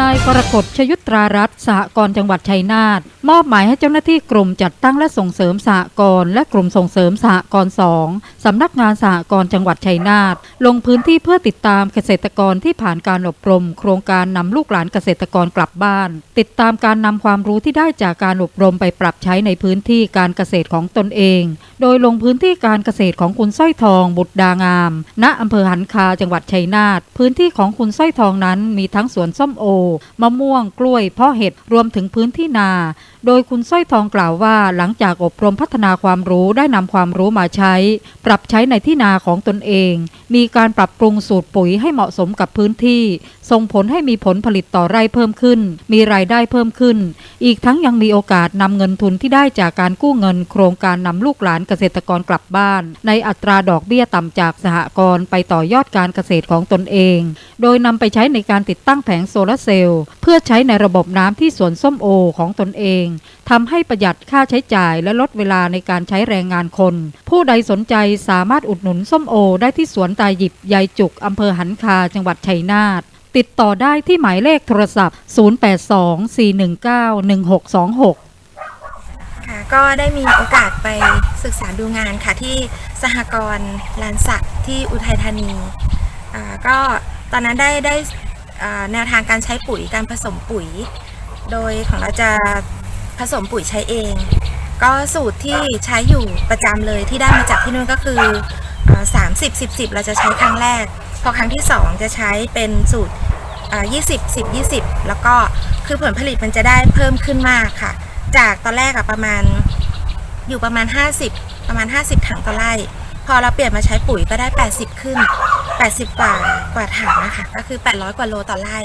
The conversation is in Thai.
นายกรกฎชยุตรารัตน์สหกรณ์จังหวัดชัยนาท มอบหมายให้เจ้าหน้าที่กรมจัดตั้งและส่งเสริมสหกรณ์และกลุ่มส่งเสริมสหกรณ์สองสำนักงานสหกรณ์จังหวัดชัยนาทลงพื้นที่เพื่อติดตามเกษตรกรที่ผ่านการอบรม โครงการนำลูกหลานเกษตรกรกลับบ้าน ติดตามการนำความรู้ที่ได้จากการอบรมไปปรับใช้ในพื้นที่การเกษตรของตนเอง โดยลงพื้นที่การเกษตรของคุณสร้อยทองบุตรดางาม ณอำเภอหันคาจังหวัดชัยนาทพื้นที่ของคุณสร้อยทองนั้นมีทั้งสวนส้มโอ มะม่วงกล้วยเพาะเห็ดรวมถึงพื้นที่นา โดยคุณสร้อยทองกล่าวว่าหลังจากอบรมพัฒนาความรู้ได้นำความรู้มาใช้ ปรับใช้ในที่นาของตนเอง มีการปรับปรุงสูตรปุ๋ยให้เหมาะสมกับพื้นที่ ส่งผลให้มีผลผลิตต่อไร่เพิ่มขึ้น มีรายได้เพิ่มขึ้น อีกทั้งยังมีโอกาสนำเงินทุนที่ได้จากการกู้เงิน โครงการนำลูกหลานเกษตรกรกลับบ้าน ในอัตราดอกเบี้ยต่ำจากสหกรณ์ไปต่อยอดการเกษตรของตนเอง โดยนำไปใช้ในการติดตั้งแผงโซลาร์เซลล์เพื่อใช้ในระบบน้ำที่สวนส้มโอของตนเองทำให้ประหยัดค่าใช้จ่ายและลดเวลาในการใช้แรงงานคน ผู้ใดสนใจสามารถอุดหนุนส้มโอได้ที่สวนตาหยิบยายจุกอำเภอหันคาจังหวัดชัยนาทติดต่อได้ที่หมายเลขโทรศัพท์ 0824191626ค่ะก็ได้มีโอกาสไปศึกษาดูงานค่ะที่สหกรณ์ลานสักที่อุทัยธานีอ่าก็ตอนนั้นได้ได้อ่าแนวทางการใช้ปุ๋ยการผสมปุ๋ย โดยของเราจะ ผสมปุ๋ยใช้เอง ก็สูตรที่ใช้อยู่ประจำเลยที่ได้มาจากที่นู่นก็คือสามสิบสิบสิบเราจะใช้ครั้งแรก พอครั้งที่สองจะใช้เป็นสูตรยี่สิบสิบยี่สิบแล้วก็คือผลผลิตมันจะได้เพิ่มขึ้นมากค่ะ จากตอนแรกอะประมาณอยู่ประมาณ 50 ประมาณ 50 ถังต่อไร่พอเราเปลี่ยนมาใช้ปุ๋ยก็ได้ 80 ขึ้น 80 กว่ากว่าถังนะคะ ก็คือ 800 กว่าโลต่อไร่